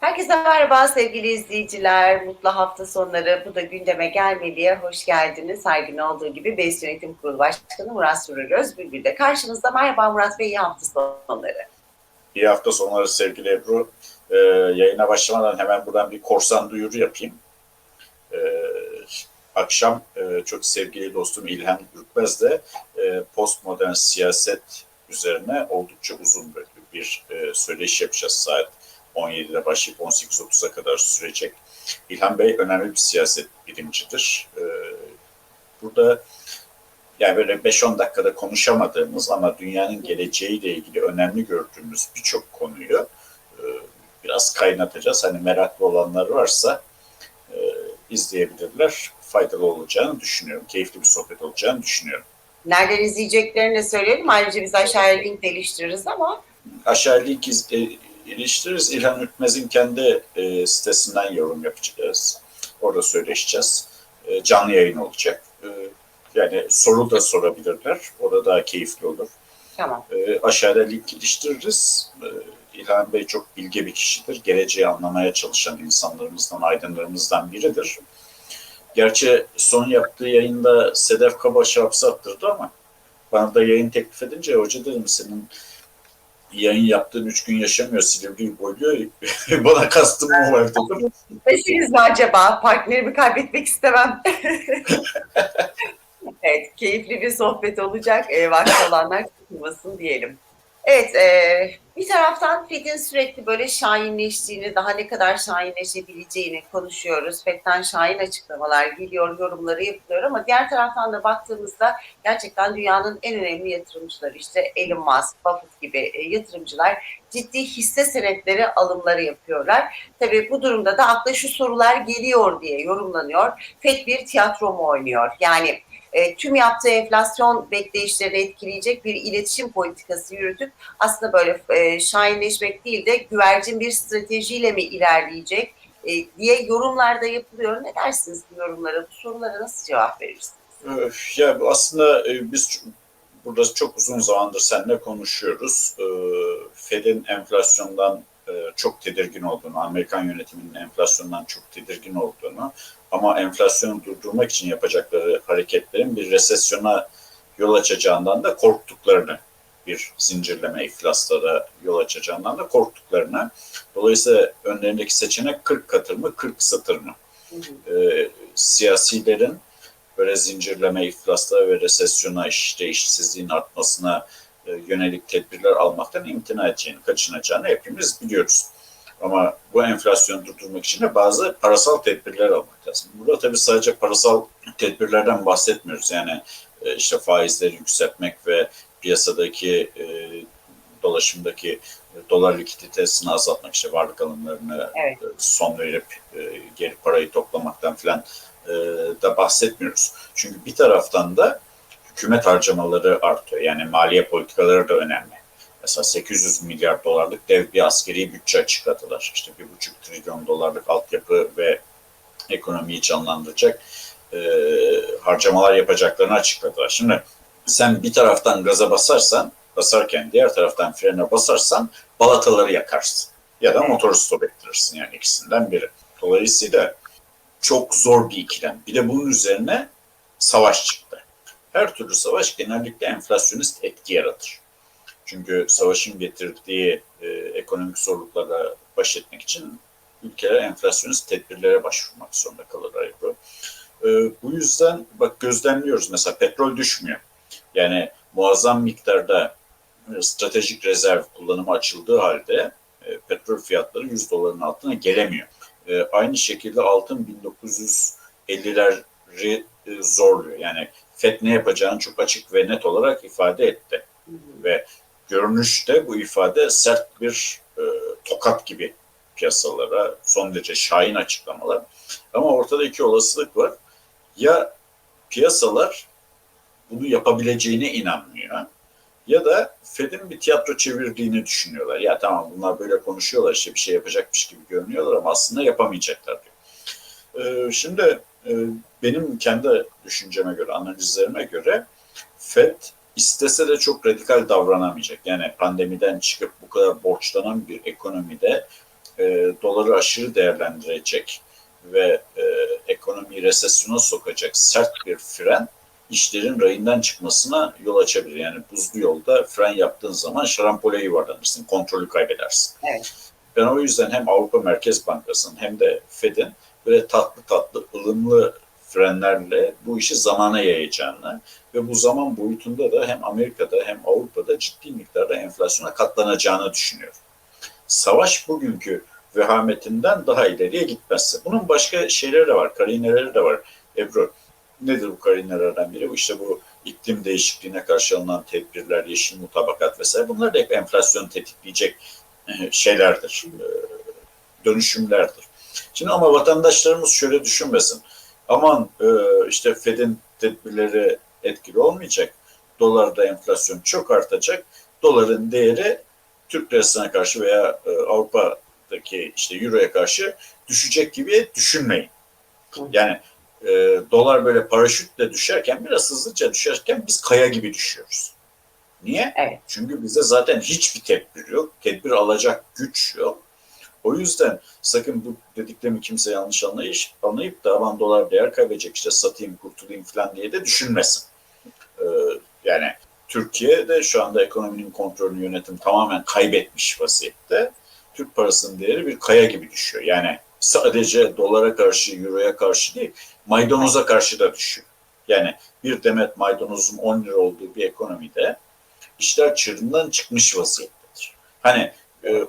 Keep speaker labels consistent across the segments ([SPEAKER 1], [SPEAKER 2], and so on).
[SPEAKER 1] Herkese merhaba sevgili izleyiciler. Mutlu hafta sonları. Bu da gündeme gelmeliye hoş geldiniz. Her gün olduğu gibi BES Yönetim Kurulu Başkanı Murat Sürür Özbülbül de karşınızda. Merhaba Murat Bey, iyi hafta sonları.
[SPEAKER 2] İyi hafta sonları sevgili Ebru. Ee, yayına başlamadan hemen buradan bir korsan duyuru yapayım. Ee, akşam e, çok sevgili dostum İlhan Ürkmez de e, postmodern siyaset üzerine oldukça uzun böyle bir e, söyleşi yapacağız saat 17'de başlayıp 18.30'a kadar sürecek. İlhan Bey önemli bir siyaset bilimcidir. Ee, burada yani böyle 5-10 dakikada konuşamadığımız ama dünyanın geleceğiyle ilgili önemli gördüğümüz birçok konuyu e, biraz kaynatacağız. Hani meraklı olanlar varsa e, izleyebilirler. Faydalı olacağını düşünüyorum. Keyifli bir sohbet olacağını düşünüyorum.
[SPEAKER 1] Nereden izleyeceklerini de söyleyelim. Ayrıca biz aşağıya link de iliştiririz ama
[SPEAKER 2] Aşağı link iz, iliştiririz. İlhan Ürkmez'in kendi e, sitesinden yorum yapacağız. Orada söyleşeceğiz. E, canlı yayın olacak. E, yani soru da sorabilirler. Orada daha keyifli olur.
[SPEAKER 1] tamam.
[SPEAKER 2] E, aşağıda link iliştiririz. E, İlhan Bey çok bilge bir kişidir. Geleceği anlamaya çalışan insanlarımızdan, aydınlarımızdan biridir. Gerçi son yaptığı yayında Sedef Kabaş'ı hapse attırdı ama bana da yayın teklif edince hoca dedim senin yayın yaptığın üç gün yaşamıyor Silivri'yi boyluyor. bana kastım mı var dedim.
[SPEAKER 1] Nesiniz mi acaba? Partnerimi kaybetmek istemem. evet, keyifli bir sohbet olacak. E, vakti olanlar katılmasın diyelim. Evet, e, bir taraftan FED'in sürekli böyle şahinleştiğini, daha ne kadar şahinleşebileceğini konuşuyoruz. FED'den şahin açıklamalar geliyor, yorumları yapılıyor ama diğer taraftan da baktığımızda gerçekten dünyanın en önemli yatırımcıları işte Elon Musk, Buffett gibi e, yatırımcılar ciddi hisse senetleri alımları yapıyorlar. Tabii bu durumda da akla şu sorular geliyor diye yorumlanıyor. FED bir tiyatro mu oynuyor? Yani e, tüm yaptığı enflasyon bekleyişlerini etkileyecek bir iletişim politikası yürütüp aslında böyle e, şahinleşmek değil de güvercin bir stratejiyle mi ilerleyecek e, diye yorumlarda yapılıyor. Ne dersiniz bu yorumlara, bu sorulara nasıl cevap verirsiniz?
[SPEAKER 2] Ya aslında e, biz burada çok uzun zamandır seninle konuşuyoruz. E, Fed'in enflasyondan çok tedirgin olduğunu, Amerikan yönetiminin enflasyondan çok tedirgin olduğunu ama enflasyonu durdurmak için yapacakları hareketlerin bir resesyona yol açacağından da korktuklarını, bir zincirleme iflaslara yol açacağından da korktuklarını. Dolayısıyla önlerindeki seçenek 40 katır mı, 40 satır mı?
[SPEAKER 1] Hı hı.
[SPEAKER 2] e, siyasilerin böyle zincirleme iflaslara ve resesyona işte işsizliğin artmasına e, yönelik tedbirler almaktan imtina edeceğini, kaçınacağını hepimiz biliyoruz. Ama bu enflasyonu durdurmak için de bazı parasal tedbirler almak lazım. Burada tabii sadece parasal tedbirlerden bahsetmiyoruz. Yani e, işte faizleri yükseltmek ve piyasadaki e, dolaşımdaki e, dolar likiditesini azaltmak, işte varlık alımlarını
[SPEAKER 1] Evet.
[SPEAKER 2] e, son verip e, geri parayı toplamaktan filan e, da bahsetmiyoruz. Çünkü bir taraftan da hükümet harcamaları artıyor. Yani maliye politikaları da önemli. Mesela 800 milyar dolarlık dev bir askeri bütçe açıkladılar. İşte bir buçuk trilyon dolarlık altyapı ve ekonomiyi canlandıracak e, harcamalar yapacaklarını açıkladılar. Şimdi sen bir taraftan gaza basarsan, basarken diğer taraftan frene basarsan balataları yakarsın. Ya da motoru stop ettirirsin yani ikisinden biri. Dolayısıyla çok zor bir ikilem. Bir de bunun üzerine savaş çıktı. Her türlü savaş genellikle enflasyonist etki yaratır. Çünkü savaşın getirdiği e, ekonomik zorluklara baş etmek için ülkeler enflasyonist tedbirlere başvurmak zorunda kalırlar. E, bu yüzden bak gözlemliyoruz mesela petrol düşmüyor. Yani muazzam miktarda e, stratejik rezerv kullanımı açıldığı halde e, petrol fiyatları 100 doların altına gelemiyor. E, aynı şekilde altın 1950'leri e, zorluyor. Yani FED ne yapacağını çok açık ve net olarak ifade etti. Ve görünüşte bu ifade sert bir e, tokat gibi piyasalara son derece şahin açıklamalar. Ama ortada iki olasılık var. Ya piyasalar bunu yapabileceğine inanmıyor ya da Fed'in bir tiyatro çevirdiğini düşünüyorlar. Ya tamam bunlar böyle konuşuyorlar işte bir şey yapacakmış gibi görünüyorlar ama aslında yapamayacaklar diyor. Ee, şimdi benim kendi düşünceme göre, analizlerime göre Fed istese de çok radikal davranamayacak. Yani pandemiden çıkıp bu kadar borçlanan bir ekonomide e, doları aşırı değerlendirecek ve e, ekonomiyi resesyona sokacak sert bir fren işlerin rayından çıkmasına yol açabilir. Yani buzlu yolda fren yaptığın zaman şarampole yuvarlanırsın, kontrolü kaybedersin.
[SPEAKER 1] Evet.
[SPEAKER 2] Ben o yüzden hem Avrupa Merkez Bankası'nın hem de Fed'in böyle tatlı tatlı, ılımlı frenlerle bu işi zamana yayacağını ve bu zaman boyutunda da hem Amerika'da hem Avrupa'da ciddi miktarda enflasyona katlanacağını düşünüyorum. Savaş bugünkü vehametinden daha ileriye gitmezse. Bunun başka şeyleri de var, karineleri de var. Ebru, nedir bu karinelerden biri? İşte bu iklim değişikliğine karşı alınan tedbirler, yeşil mutabakat vesaire bunlar da hep enflasyonu tetikleyecek e, şeylerdir, e, dönüşümlerdir. Şimdi ama vatandaşlarımız şöyle düşünmesin. Aman e, işte Fed'in tedbirleri etkili olmayacak. Dolarda enflasyon çok artacak. Doların değeri Türk lirasına karşı veya e, Avrupa'daki işte Euro'ya karşı düşecek gibi düşünmeyin. Yani e, dolar böyle paraşütle düşerken biraz hızlıca düşerken biz kaya gibi düşüyoruz. Niye?
[SPEAKER 1] Evet.
[SPEAKER 2] Çünkü bize zaten hiçbir tedbir yok. Tedbir alacak güç yok. O yüzden sakın bu dediklerimi kimse yanlış anlayış, anlayıp da aman dolar değer kaybedecek işte satayım kurtulayım falan diye de düşünmesin. Ee, yani Türkiye de şu anda ekonominin kontrolünü yönetim tamamen kaybetmiş vaziyette. Türk parasının değeri bir kaya gibi düşüyor. Yani sadece dolara karşı, euroya karşı değil, maydanoza karşı da düşüyor. Yani bir demet maydanozun 10 lira olduğu bir ekonomide işler çığırından çıkmış vaziyettedir. Hani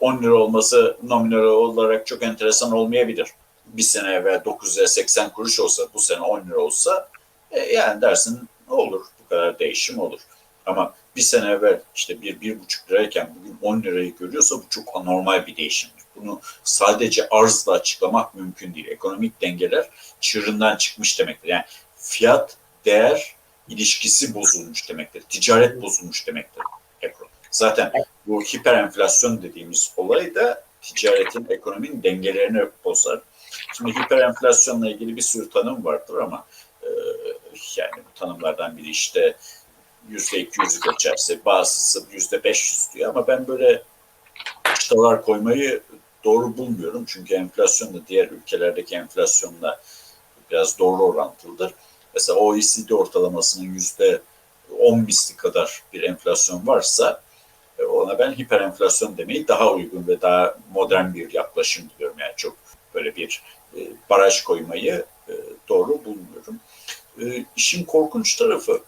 [SPEAKER 2] 10 lira olması nominal olarak çok enteresan olmayabilir. Bir sene evvel 9 lira 80 kuruş olsa, bu sene 10 lira olsa e, yani dersin ne olur bu kadar değişim olur. Ama bir sene evvel işte bir, bir buçuk lirayken bugün 10 lirayı görüyorsa bu çok anormal bir değişimdir. Bunu sadece arzla açıklamak mümkün değil. Ekonomik dengeler çığırından çıkmış demektir. Yani fiyat, değer ilişkisi bozulmuş demektir. Ticaret bozulmuş demektir. Zaten bu hiper enflasyon dediğimiz olay da ticaretin, ekonominin dengelerini bozar. Şimdi hiper enflasyonla ilgili bir sürü tanım vardır ama e, yani bu tanımlardan biri işte yüzde iki yüzü geçerse bazısı yüzde beş yüz diyor ama ben böyle çıtalar koymayı doğru bulmuyorum. Çünkü enflasyon da diğer ülkelerdeki enflasyonla biraz doğru orantılıdır. Mesela OECD ortalamasının yüzde on misli kadar bir enflasyon varsa ona ben hiper enflasyon demeyi daha uygun ve daha modern bir yaklaşım diyorum. Yani çok böyle bir e, baraj koymayı e, doğru bulmuyorum. E, işin korkunç tarafı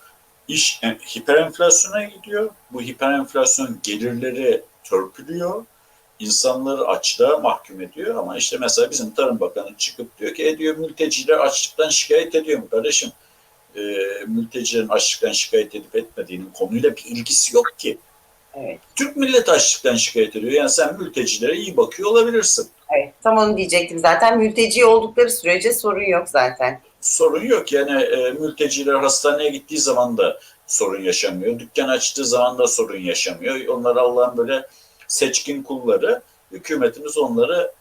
[SPEAKER 2] iş e, hiper enflasyona gidiyor. Bu hiper enflasyon gelirleri törpülüyor. insanları açlığa mahkum ediyor ama işte mesela bizim Tarım Bakanı çıkıp diyor ki e diyor mülteciler açlıktan şikayet ediyor mu kardeşim? E, mültecilerin açlıktan şikayet edip etmediğinin konuyla bir ilgisi yok ki.
[SPEAKER 1] Evet.
[SPEAKER 2] Türk milleti açlıktan şikayet ediyor. Yani sen mültecilere iyi bakıyor olabilirsin.
[SPEAKER 1] Evet, tam onu diyecektim zaten. Mülteci oldukları sürece sorun yok zaten.
[SPEAKER 2] Sorun yok. Yani e, mülteciler hastaneye gittiği zaman da sorun yaşamıyor. Dükkan açtığı zaman da sorun yaşamıyor. Onlar Allah'ın böyle seçkin kulları. Hükümetimiz onları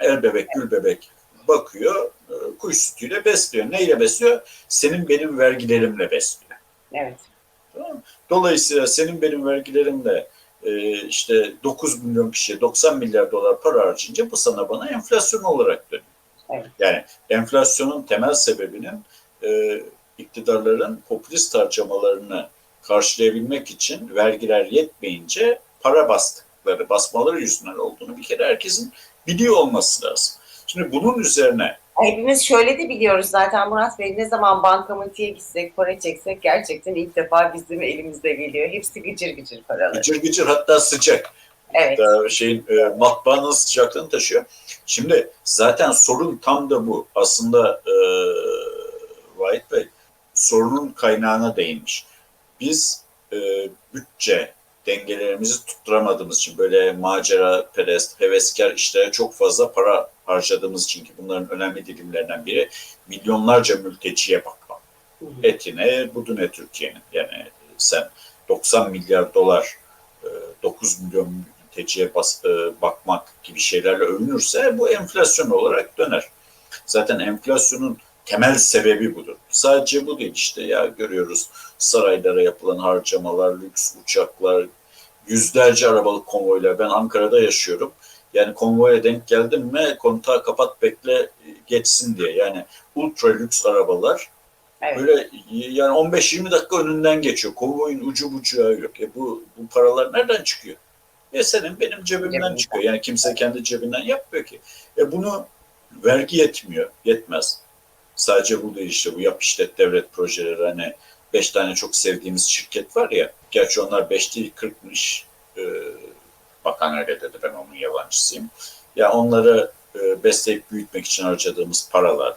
[SPEAKER 2] el bebek, gül bebek bakıyor. E, kuş sütüyle besliyor. Neyle besliyor? Senin benim vergilerimle besliyor.
[SPEAKER 1] Evet.
[SPEAKER 2] Tamam Dolayısıyla senin benim vergilerimle e, işte 9 milyon kişiye 90 milyar dolar para harcayınca bu sana bana enflasyon olarak dönüyor.
[SPEAKER 1] Evet.
[SPEAKER 2] Yani enflasyonun temel sebebinin e, iktidarların popülist harcamalarını karşılayabilmek için vergiler yetmeyince para bastıkları, basmaları yüzünden olduğunu bir kere herkesin biliyor olması lazım. Şimdi bunun üzerine
[SPEAKER 1] Hepimiz şöyle de biliyoruz zaten Murat Bey ne zaman bankamatiğe gitsek para çeksek gerçekten ilk defa bizim elimizde geliyor. Hepsi gıcır gıcır paralar.
[SPEAKER 2] gıcır gıcır hatta sıcak.
[SPEAKER 1] Evet.
[SPEAKER 2] Hatta şeyin e, matbaanın sıcaklığını taşıyor. Şimdi zaten sorun tam da bu. Aslında e, Vahit Bey sorunun kaynağına değinmiş. Biz e, bütçe dengelerimizi tutturamadığımız için böyle macera perest, heveskar işlere çok fazla para harcadığımız için ki bunların önemli dilimlerinden biri milyonlarca mülteciye bakmak. Etine, budune Türkiye'nin. Yani sen 90 milyar dolar, 9 milyon mülteciye bas, bakmak gibi şeylerle övünürse bu enflasyon olarak döner. Zaten enflasyonun temel sebebi budur. Sadece bu değil işte ya görüyoruz saraylara yapılan harcamalar, lüks uçaklar, yüzlerce arabalık konvoylar. Ben Ankara'da yaşıyorum. Yani konvoya denk geldin mi kontağı kapat bekle geçsin diye. Yani ultra lüks arabalar
[SPEAKER 1] Evet.
[SPEAKER 2] böyle yani 15-20 dakika önünden geçiyor. Konvoyun ucu bucağı yok. E bu, bu paralar nereden çıkıyor? E senin benim cebimden
[SPEAKER 1] Cebinden.
[SPEAKER 2] çıkıyor. Yani kimse kendi cebinden yapmıyor ki. E bunu vergi yetmiyor. Yetmez. Sadece bu değil işte bu yap işlet devlet projeleri hani beş tane çok sevdiğimiz şirket var ya. Gerçi onlar beş değil kırkmış. E, bakan öyle dedi ben onun yalancısıyım. Ya onları e, besleyip büyütmek için harcadığımız paralar.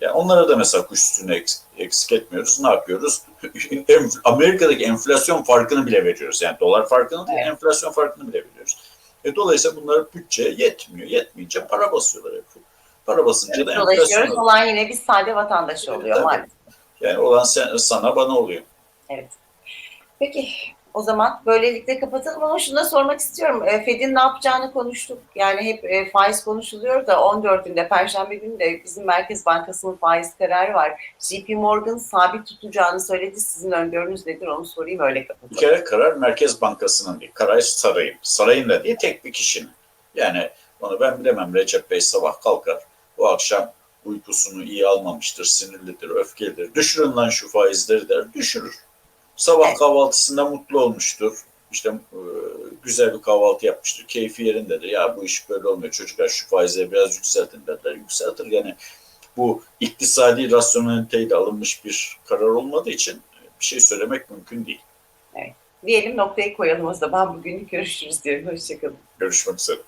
[SPEAKER 2] Ya onlara da mesela kuş üstüne eks- eksik etmiyoruz. Ne yapıyoruz? Amerika'daki enflasyon farkını bile veriyoruz. Yani dolar farkını değil,
[SPEAKER 1] Evet.
[SPEAKER 2] enflasyon farkını bile veriyoruz. E, dolayısıyla bunlar bütçeye yetmiyor. Yetmeyince para basıyorlar. hep. Para basınca da enflasyon.
[SPEAKER 1] Olan yine bir sade vatandaş
[SPEAKER 2] Evet,
[SPEAKER 1] oluyor
[SPEAKER 2] tabii.
[SPEAKER 1] maalesef.
[SPEAKER 2] Yani olan sen, sana bana oluyor.
[SPEAKER 1] Peki o zaman böylelikle kapatalım ama şunu da sormak istiyorum. E, Fed'in ne yapacağını konuştuk. Yani hep e, faiz konuşuluyor da 14'ünde Perşembe günü de bizim Merkez Bankası'nın faiz kararı var. JP Morgan sabit tutacağını söyledi. Sizin öngörünüz nedir onu sorayım öyle
[SPEAKER 2] Bir
[SPEAKER 1] kapatalım.
[SPEAKER 2] kere karar Merkez Bankası'nın değil. Karar sarayın. Sarayın da değil tek bir kişinin. Yani onu ben bilemem. Recep Bey sabah kalkar. Bu akşam uykusunu iyi almamıştır, sinirlidir, öfkelidir. Düşürün lan şu faizleri der. Düşürür. Sabah
[SPEAKER 1] Evet.
[SPEAKER 2] kahvaltısında mutlu olmuştur. İşte e, güzel bir kahvaltı yapmıştır. Keyfi yerindedir. Ya bu iş böyle olmuyor. Çocuklar şu faizleri biraz yükseltin derler. Yükseltir. Yani bu iktisadi rasyoneliteyle alınmış bir karar olmadığı için bir şey söylemek mümkün değil.
[SPEAKER 1] Diyelim noktayı koyalım o zaman. Bugün görüşürüz diyorum. Hoşçakalın.
[SPEAKER 2] Görüşmek üzere.